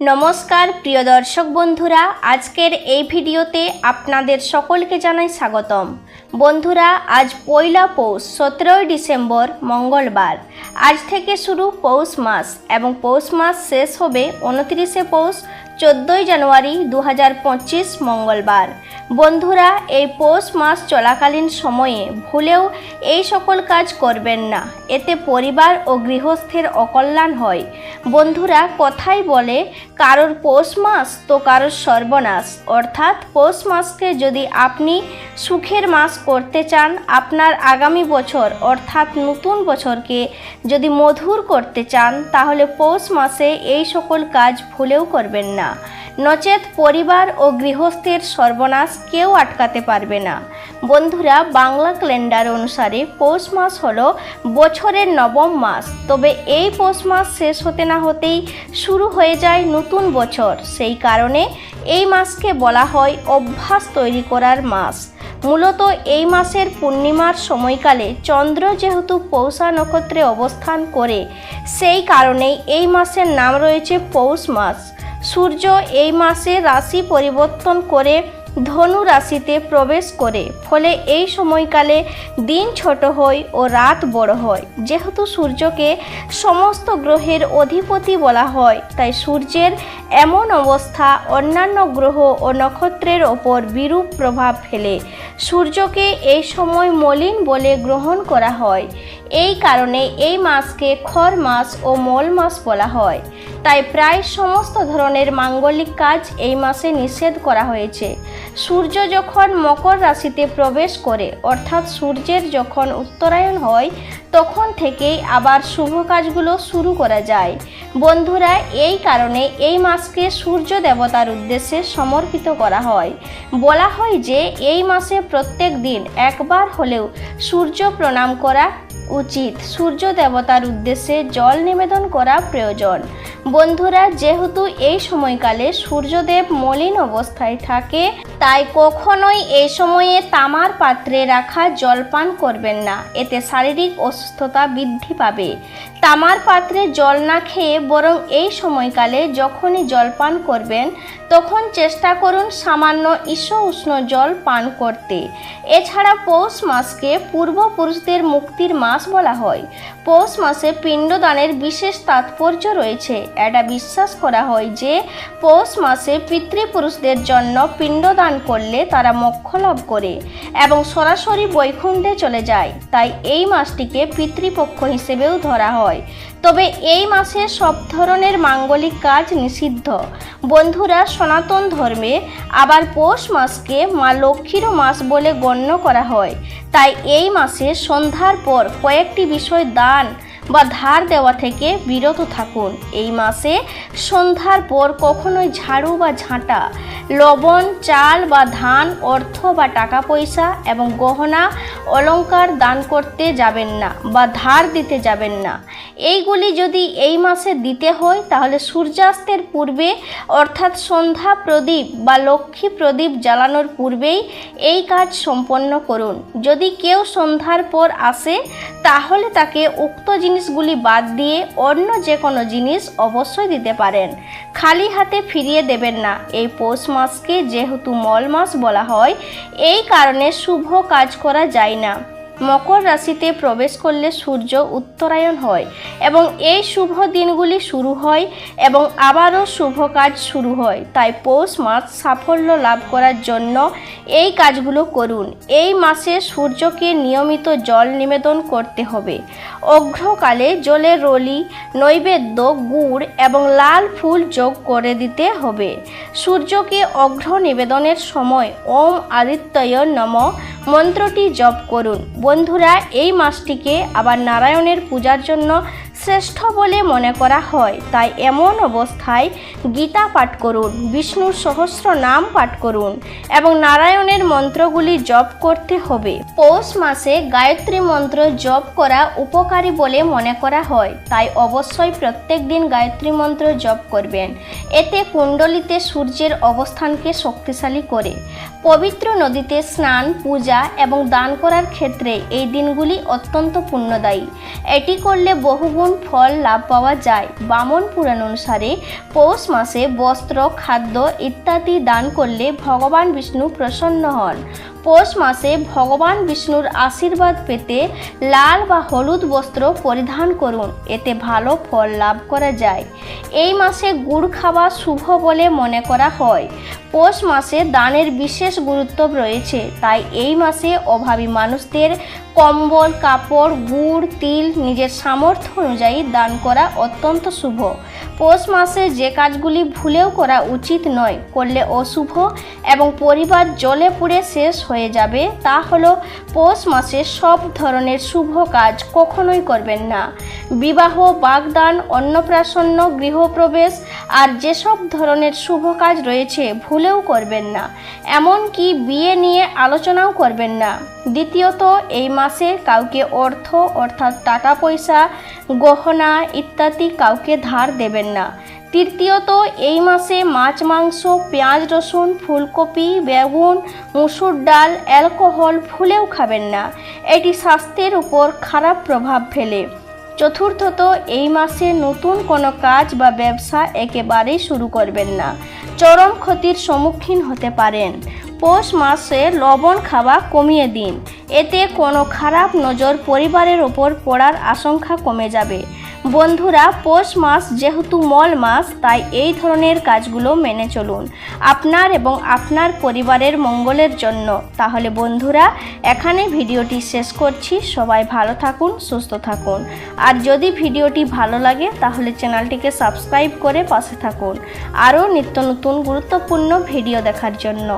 নমস্কার, প্রিয় দর্শক বন্ধুরা, আজকের এই ভিডিওতে আপনাদের সকলকে জানাই স্বাগতম। বন্ধুরা, আজ পয়লা পৌষ, সতেরোই ডিসেম্বর, মঙ্গলবার। আজ থেকে শুরু পৌষ মাস এবং পৌষ মাস শেষ হবে উনত্রিশে পৌষ, চোদ্দোই জানুয়ারি দু হাজার পঁচিশ মঙ্গলবার। বন্ধুরা, এই পৌষ মাস চলাকালীন সময়ে ভুলেও এই সকল কাজ করবেন না। এতে পরিবার ও গৃহস্থের অকল্যাণ হয়। বন্ধুরা, কথাই বলে কারোর পৌষ মাস তো কারোর সর্বনাশ। অর্থাৎ পৌষ মাসকে যদি আপনি সুখের মাস করতে চান, আপনার আগামী বছর অর্থাৎ নতুন বছরকে যদি মধুর করতে চান, তাহলে পৌষ মাসে এই সকল কাজ ভুলেও করবেন না। নচেত পরিবার ও গৃহস্থের সর্বনাশ কেউ আটকাতে পারবে না। বন্ধুরা, বাংলা ক্যালেন্ডার অনুসারে পৌষ মাস হল বছরের নবম মাস। তবে এই পৌষ মাস শেষ হতে না হতেই শুরু হয়ে যায় নতুন বছর। সেই কারণে এই মাসকে বলা হয় অভ্যাস তৈরি করার মাস। মূলত এই মাসের পূর্ণিমার সময়কালে চন্দ্র যেহেতু পৌষা নক্ষত্রে অবস্থান করে, সেই কারণেই এই মাসের নাম রয়েছে পৌষ মাস। সূর্য এই মাসে রাশি পরিবর্তন করে ধনু রাশিতে প্রবেশ করে। ফলে এই সময়কালে দিন ছোট হয় ও রাত বড় হয়। যেহেতু সূর্যকে সমস্ত গ্রহের অধিপতি বলা হয়, তাই সূর্যের এমন অবস্থা অন্যান্য গ্রহ ও নক্ষত্রের ওপর বিরূপ প্রভাব ফেলে। সূর্যকে এই সময় মলিন বলে গ্রহণ করা হয়। এই কারণে এই মাসকে খর মাস ও মল মাস বলা হয়। তাই প্রায় সমস্ত ধরনের মাঙ্গলিক কাজ এই মাসে নিষেধ করা হয়েছে। সূর্য যখন মকর রাশিতে প্রবেশ করে, অর্থাৎ সূর্যের যখন উত্তরায়ণ হয়, তখন থেকেই আবার শুভ কাজগুলো শুরু করা যায়। বন্ধুরা, এই কারণে এই মাসকে সূর্য দেবতার উদ্দেশ্যে সমর্পিত করা হয়। বলা হয় যে, এই মাসে প্রত্যেক দিন একবার হলেও সূর্য প্রণাম করা উচিত। সূর্য দেবতার উদ্দেশ্যে জল নিবেদন করা প্রয়োজন। বন্ধুরা, যেহেতু এই সময়কালে সূর্যদেব মলিন অবস্থায় থাকে, তাই কখনোই এই সময়ে তামার পাত্রে রাখা জলপান করবেন না। এতে শারীরিক অসুস্থতা বৃদ্ধি পাবে। তামার পাত্রে জল না খেয়ে বরং এই সময়কালে যখনই জলপান করবেন তখন চেষ্টা করুন সামান্য ঈশ উষ্ণ জল পান করতে। এছাড়া পৌষ মাসকে পূর্বপুরুষদের মুক্তির মাস বলা হয়। পৌষ মাসে পিণ্ডদানের বিশেষ তাৎপর্য রয়েছে। এটা বিশ্বাস করা হয় যে, পৌষ মাসে পিতৃপুরুষদের জন্য পিণ্ডদান করলে তারা মোক্ষ লাভ করে এবং সরাসরি বৈকুণ্ঠে চলে যায়। তাই এই মাসটিকে পিতৃপক্ষ হিসেবেও ধরা হয়। তবে এই মাসে সব ধরনের মাঙ্গলিক কাজ নিষিদ্ধ। বন্ধুরা, সনাতন ধর্মে আবার পৌষ মাসকে মা লক্ষ্মীরও মাস বলে গণ্য করা হয়। তাই এই মাসে সন্ধ্যার পর কয়েকটি বিষয় দান বা ধার দেওয়া থেকে বিরত থাকুন। এই মাসে সন্ধ্যার পর কখনোই ঝাড়ু বা ঝাঁটা লবণ, চাল বা ধান, অর্থ বা টাকা পয়সা এবং গহনা, অলংকার দান করতে যাবেন না বা ধার দিতে যাবেন না। এইগুলি যদি এই মাসে দিতে হয়, তাহলে সূর্যাস্তের পূর্বে, অর্থাৎ সন্ধ্যা প্রদীপ বা লক্ষ্মী প্রদীপ জ্বালানোর পূর্বেই এই কাজ সম্পন্ন করুন। যদি কেউ সন্ধ্যার পর আসে, তাহলে তাকে উক্ত জিনিসগুলি বাদ দিয়ে অন্য যে কোনো জিনিস অবশ্যই দিতে পারেন। খালি হাতে ফিরিয়ে দেবেন না। এই পৌষ মাসকে যেহেতু মল মাস বলা হয় এই কারণে শুভ কাজ করা যায় না। মকর রাশিতে প্রবেশ করলে সূর্য উত্তরায়ণ হয় এবং এই শুভ দিনগুলি শুরু হয় এবং আবারও শুভ কাজ শুরু হয়। তাই পৌষ মাস সাফল্য লাভ করার জন্য এই কাজগুলো করুন। এই মাসে সূর্যকে নিয়মিত জল নিবেদন করতে হবে। অঘ্রকালে জলের রলি, নৈবেদ্য, গুড় এবং লাল ফুল যোগ করে দিতে হবে। সূর্যকে অঘ্র নিবেদনের সময় ওম আদিত্যয় নম মন্ত্রটি জপ করুন। বন্ধুরা এই মাসটিকে আবার নারায়ণের পূজার জন্য শ্রেষ্ঠ বলে মনে করা হয়। তাই এমন অবস্থায় গীতা পাঠ করুন, বিষ্ণুর সহস্র নাম পাঠ করুন এবং নারায়ণের মন্ত্রগুলি জপ করতে হবে। পৌষ মাসে গায়ত্রী মন্ত্র জপ করা উপকারী বলে মনে করা হয়। তাই অবশ্যই প্রত্যেক দিন গায়ত্রী মন্ত্র জপ করবেন। এতে কুণ্ডলিতে সূর্যের অবস্থানকে শক্তিশালী করে। পবিত্র নদীতে স্নান, পূজা এবং দান করার ক্ষেত্রে এই দিনগুলি অত্যন্ত পুণ্যদায়ী। এটি করলে বহুগুণ দ্বিগুণ ফল লাভ পাওয়া যায়? বামন পুরাণ অনুসারে পৌষ মাসে বস্ত্র, খাদ্য ইত্যাদি দান করলে ভগবান বিষ্ণু প্রসন্ন হন। পৌষ মাসে ভগবান বিষ্ণুর আশীর্বাদ পেতে লাল বা হলুদ বস্ত্র পরিধান করুন। এতে ভালো ফল লাভ করা যায়। এই মাসে গুড় খাওয়া শুভ বলে মনে করা হয়। পৌষ মাসে দানের বিশেষ গুরুত্ব রয়েছে, তাই এই মাসে অভাবী মানুষদের কম্বল, কাপড়, গুড়, তিল নিজের সামর্থ্য অনুযায়ী দান করা অত্যন্ত শুভ। পৌষ মাসে যে কাজগুলি ভুলেও করা উচিত নয়, করলে অশুভ এবং পরিবার জলে পুড়ে শেষ হয়ে যাবে, তা হলো পৌষ মাসে সব ধরনের শুভ কাজ কখনোই করবেন না। বিবাহ, বাগদান অন্নপ্রাশন্ন গৃহপ্রবেশ আর যেসব ধরনের শুভ কাজ রয়েছে ভুলেও করবেন না। এমনকি বিয়ে নিয়ে আলোচনাও করবেন না। দ্বিতীয়ত, এই মাসে কাউকে অর্থ অর্থাৎ টাকা পয়সা, গহনা ইত্যাদি কাউকে ধার দেবেন না। তৃতীয়ত, এই মাসে মাছ, মাংস, পেঁয়াজ, রসুন, ফুলকপি, বেগুন, মুসুর ডাল, অ্যালকোহল ফুলেও খাবেন না। এটি স্বাস্থ্যের উপর খারাপ প্রভাব ফেলে। চতুর্থত, এই মাসে নতুন কোনো কাজ বা ব্যবসা একেবারেই শুরু করবেন না। চরম ক্ষতির সম্মুখীন হতে পারেন। পৌষ মাসে লবণ খাওয়া কমিয়ে দিন। এতে কোনো খারাপ নজর পরিবারের ওপর পড়ার আশঙ্কা কমে যাবে। বন্ধুরা, পৌষ মাস যেহেতু মল মাস, তাই এই ধরনের কাজগুলো মেনে চলুন। আপনার এবং আপনার পরিবারের মঙ্গলের জন্য। তাহলে বন্ধুরা, এখানে ভিডিওটি শেষ করছি। সবাই ভালো থাকুন, সুস্থ থাকুন। আর যদি ভিডিওটি ভালো লাগে, তাহলে চ্যানেলটিকে সাবস্ক্রাইব করে পাশে থাকুন। আরও নিত্য নতুন গুরুত্বপূর্ণ ভিডিও দেখার জন্য।